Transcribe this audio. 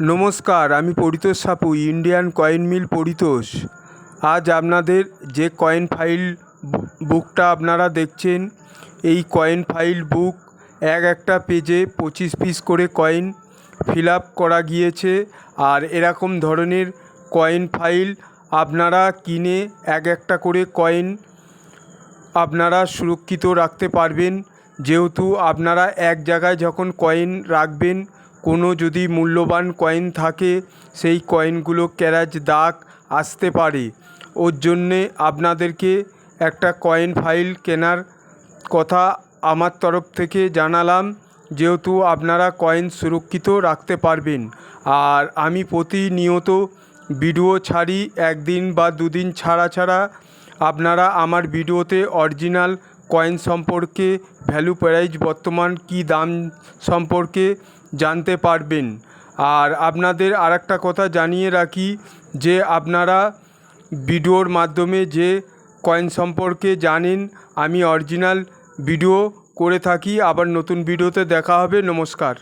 নমস্কার, আমি Paritosh Sapu, Indian coin mill Paritosh. আজ আপনাদের যে কয়েন ফাইল বুকটা আপনারা দেখছেন, এই কয়েন ফাইল বুক এক একটা পেজে পঁচিশ পিস করে কয়েন ফিল করা গিয়েছে। আর এরকম ধরনের কয়েন ফাইল আপনারা কিনে এক একটা করে কয়েন আপনারা সুরক্ষিত রাখতে পারবেন। যেহেতু আপনারা এক জায়গায় যখন কয়েন রাখবেন কোনো যদি মূল্যবান কয়েন থাকে, সেই কয়েনগুলো ক্যারাজ দাগ আসতে পারে। ওর জন্যে আপনাদেরকে একটা কয়েন ফাইল কেনার কথা আমার তরফ থেকে জানালাম, যেহেতু আপনারা কয়েন সুরক্ষিত রাখতে পারবেন। আর আমি প্রতিনিয়ত ভিডিও ছাড়ি, একদিন বা দুদিন ছাড়া ছাড়া। আপনারা আমার ভিডিওতে অরিজিনাল কয়েন সম্পর্কে ভ্যালু প্রাইজ বর্তমান কী দাম সম্পর্কে জানতে পারবেন। আর আপনাদের আর একটা কথা জানিয়ে রাখি যে আপনারা ভিডিওর মাধ্যমে যে কয়েন সম্পর্কে জানেন, আমি অরিজিনাল ভিডিও করে থাকি। আবার নতুন ভিডিওতে দেখা হবে। নমস্কার।